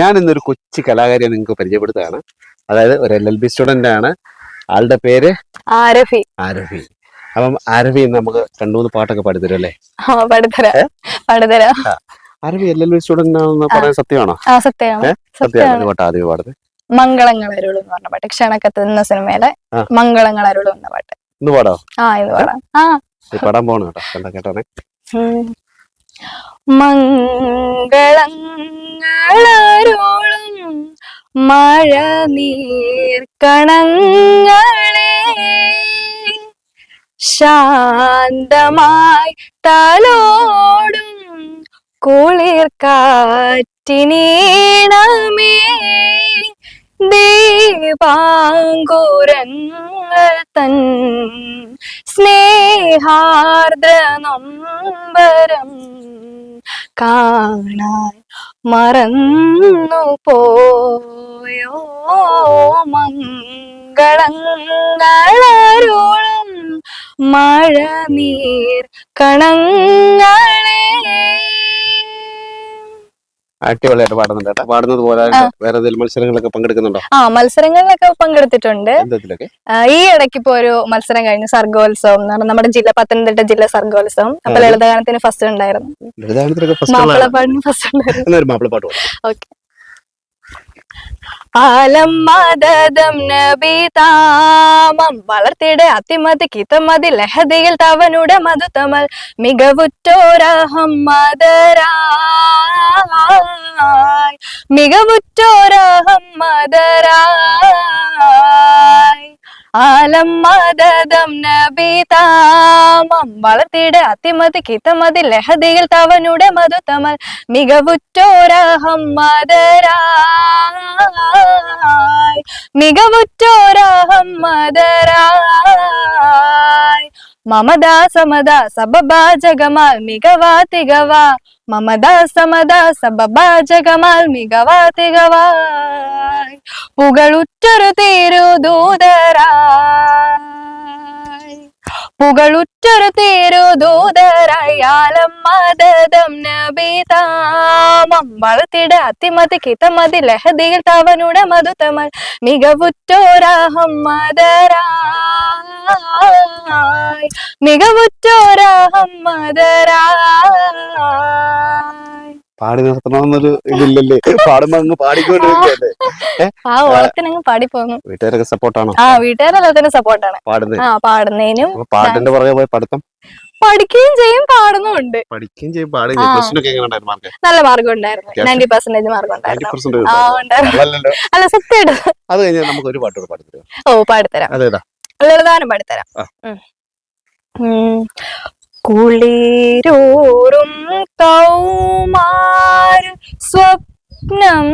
ഞാൻ ഇന്നൊരു കൊച്ചു കലാകാരിയെ നിങ്ങൾക്ക് പരിചയപ്പെടുത്തുകയാണ്. അതായത് ഒരു എൽ എൽ ബി സ്റ്റുഡന്റ് ആണ്. ആളുടെ പേര് ആരഫി ആരഫി അപ്പം ആരഫി നമുക്ക് രണ്ടു മൂന്ന് പാട്ടൊക്കെ പാടിത്തരും. അല്ലേ ആരഫി എൽ എൽ ബി സ്റ്റുഡന്റ് ആണെന്ന് പറയാൻ സത്യമാണോ? സത്യമാണ്. പാട്ട് ആദ്യം പാടുന്നത് മംഗളങ്ങൾ അരുളും എന്ന് പറഞ്ഞ പാട്ട്. ക്ഷണക്കത്ത് എന്ന സിനിമയിലെ മംഗളങ്ങൾ അരുളും എന്ന പാട്ട്. ഇന്ന് പാടോ? ആ ഇന്ന് പാടാം. ആ. പാടാൻ പോകണം കേട്ടോ. കേട്ടോണേ? ഉം. മംഗളങ്ങളരുളും മഴ നീർക്കണങ്ങളെ ശാന്തമായി തലോടും കുളിർ കാറ്റിനീണമേ തൻ സ്നേഹാർദ്ര നൊമ്പരം കാണാൻ മറന്നു പോയോ മംഗളങ്ങളരുളും മഴ നീർ കണങ്ങളെ അടിപൊളിയായിട്ട് പാടുന്നുണ്ട് കേട്ടോ. പാടുന്നത് പോലെ വേറെ മത്സരങ്ങളൊക്കെ പങ്കെടുക്കുന്നുണ്ടോ? ആ മത്സരങ്ങളിലൊക്കെ പങ്കെടുത്തിട്ടുണ്ട്. എന്തൊക്കെ ഈ ഇടയ്ക്ക് ഇപ്പോ ഒരു മത്സരം കഴിഞ്ഞു സർഗോത്സവം എന്ന് പറഞ്ഞാൽ നമ്മുടെ ജില്ല പത്തനംതിട്ട ജില്ല സർഗോത്സവം. അപ്പൊ. ലളിതഗാനത്തിന് ഫസ്റ്റ് ഉണ്ടായിരുന്നു. ലളിതാനത്തിലൊക്കെ ഫസ്റ്റ് മാപ്പിളപ്പാടിന് ഫസ്റ്റ് ഉണ്ടായിരുന്നു. മാപ്പിളപ്പാട്ട് പാടും. ഓക്കെ. ആലം മദദം നബി താമം വളർത്തിടെ അതിമതി കിത്തമതി ലഹദിയിൽ തവനുടെ മധുതമൽ മികവുറ്റോരഹം മദരായ് മികവുറ്റോരഹം മദരായ്. ആലം മദദം നബി താമം വളർത്തിടെ അതിമതി കിതമതി ലഹദിയിൽ തവനുടെ മധുതമൽ മികവുറ്റോരഹം മദരായ്. മദരായ് മമദാ സബബാ ജഗമാൽ മികവാ തികവാ മമദാ സമദാ സബബാ ജഗമാൽ മികവാ തികവായ് പുകളുറ്റൊരു തിരുദൂതരായ് പുകളുറ്റൊരു തിരുദൂതരായാലം മദദം നബിതാമം വളർത്തിട അതിമതി കിതമതി ലഹദിയിൽ തവനുടെ മധുതമൽ മികവുറ്റോരാഹം മദരായ് മികവുറ്റോരാഹം മദരായ്. പാടി നിർത്തണമെന്നൊരു ഇതില്ലല്ലേ? പാടുമ്പോ അങ്ങ് പാടിക്കൊണ്ടിരിക്കല്ലേ ആ ഓളത്തിനങ്ങ് പാടിപ്പോന്നു വീട്ടുകാരൊക്കെ സപ്പോർട്ടാണോ? ആ വീട്ടുകാരെല്ലാത്തിനും സപ്പോർട്ടാണ്. പാടുന്നത് ആ പാടുന്നതിനും പാട്ടിന്റെ പുറകെ പോയി പഠിത്തം? പഠിക്കുകയും ചെയ്യും പാടുന്നുണ്ട് പഠിക്കുകയും ചെയ്യും മാർക്ക്? നല്ല മാർഗം ഉണ്ടായിരുന്നു. നയന്റി പെർസെന്റേജ് മാർഗം ഉണ്ടായിരുന്നു. അല്ല സത്യമായിട്ട്. അത് കഴിഞ്ഞാൽ നമുക്ക് ഒരു പാട്ട് പാടിത്തരും ഓ പാടിത്തരാം അതേതാ ലളിതാനം പാടിത്തരാം. കുളിരോറും കൗമാർ. സ്വപ്നം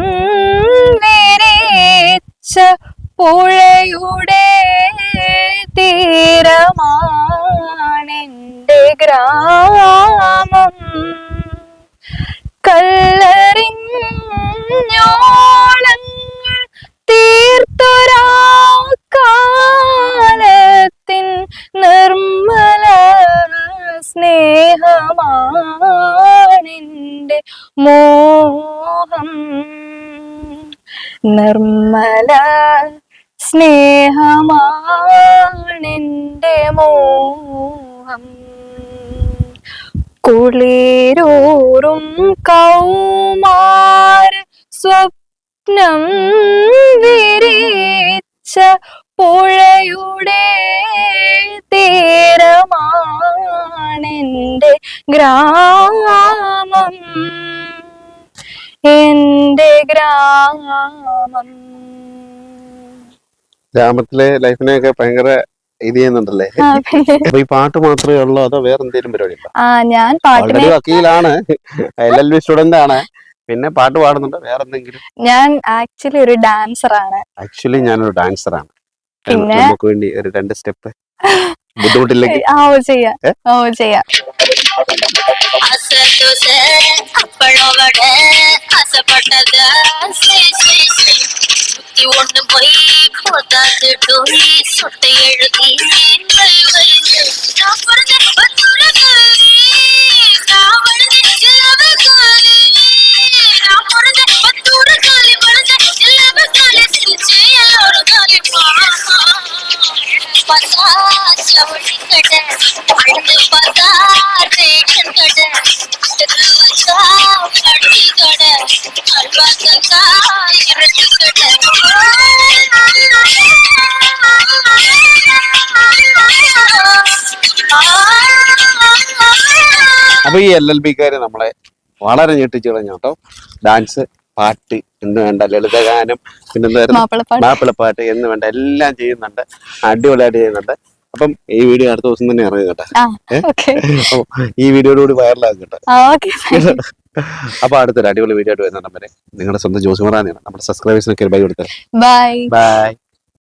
സ്നേഹമാണെന്റെ മോഹം. നിർമ്മല സ്നേഹമാണെന്റെ മോഹം. കുളിരൂറും കൗമാര സ്വപ്നം വിരിച്ച പുഴയുടെ തീരമാണെന്റെ ഗ്രാമം. എന്റെ ഗ്രാമം. ഗ്രാമത്തിലെ ലൈഫിനെയൊക്കെ ഭയങ്കര ഇത് ചെയ്യുന്നുണ്ടല്ലേ? അപ്പൊ ഈ പാട്ട് മാത്രമേ ഉള്ളൂ അതോ വേറെ എന്തെങ്കിലും പരിപാടി ആ ഞാൻ പാട്ട് വക്കീലാണ്. എൽ എൽ ബി സ്റ്റുഡന്റ് ആണ്. പിന്നെ പാട്ട് പാടുന്നുണ്ട്. വേറെ എന്തെങ്കിലും ഞാൻ ആക്ച്വലി ഒരു ഡാൻസർ ആണ്. ആക്ച്വലി ഞാനൊരു ഡാൻസർ ആണ്. പിന്നെ? നമുക്ക് വേണ്ടി ഒരു രണ്ട് സ്റ്റെപ്പ് ബുദ്ധിമുട്ടില്ലെങ്കിൽ ആ ഓ ചെയ്യാം ഏ? ഓ ചെയ്യാം ஆசை தோசை அப்பளம் வடை ஆசைப்பட்டத செய், செய், செய். சுத்தி ஒண்ணு போய் போதாது டோய் சொட்டை எழுதி வை, வை, வை. நான் பிறந்த ஜவுளி கடை அண்டு பார்த்தா ரேஷன் கடை தெரு வச்சா பட்டி கடை அல்வா தந்தா இரட்டு கடை അപ്പൊ ഈ എൽ എൽ ബിക്കാര് നമ്മളെ വളരെ ഞെട്ടിച്ചു കളഞ്ഞു കേട്ടോ ഡാൻസ് പാട്ട് എന്ന് വേണ്ട ലളിതഗാനം പിന്നെ മാപ്പിളപ്പാട്ട്. എന്ന് വേണ്ട എല്ലാം ചെയ്യുന്നുണ്ട്. അടിപൊളിയായിട്ട് ചെയ്യുന്നുണ്ട്. അപ്പം ഈ വീഡിയോ അടുത്ത ദിവസം തന്നെ ഇറങ്ങും കേട്ടോ. ഈ വീഡിയോയോടുകൂടി വൈറലാകും കേട്ടോ. അപ്പൊ അടുത്തൊരു അടിപൊളി വീഡിയോ ആയിട്ട് വരുന്നുണ്ടെ നിങ്ങളുടെ സ്വന്തം ജോസുമറാനെയാണ് നമ്മുടെ സബ്സ്ക്രൈബേഴ്സിനൊക്കെ ഒരു ബൈ കൊടുത്തത് ബൈ ബൈ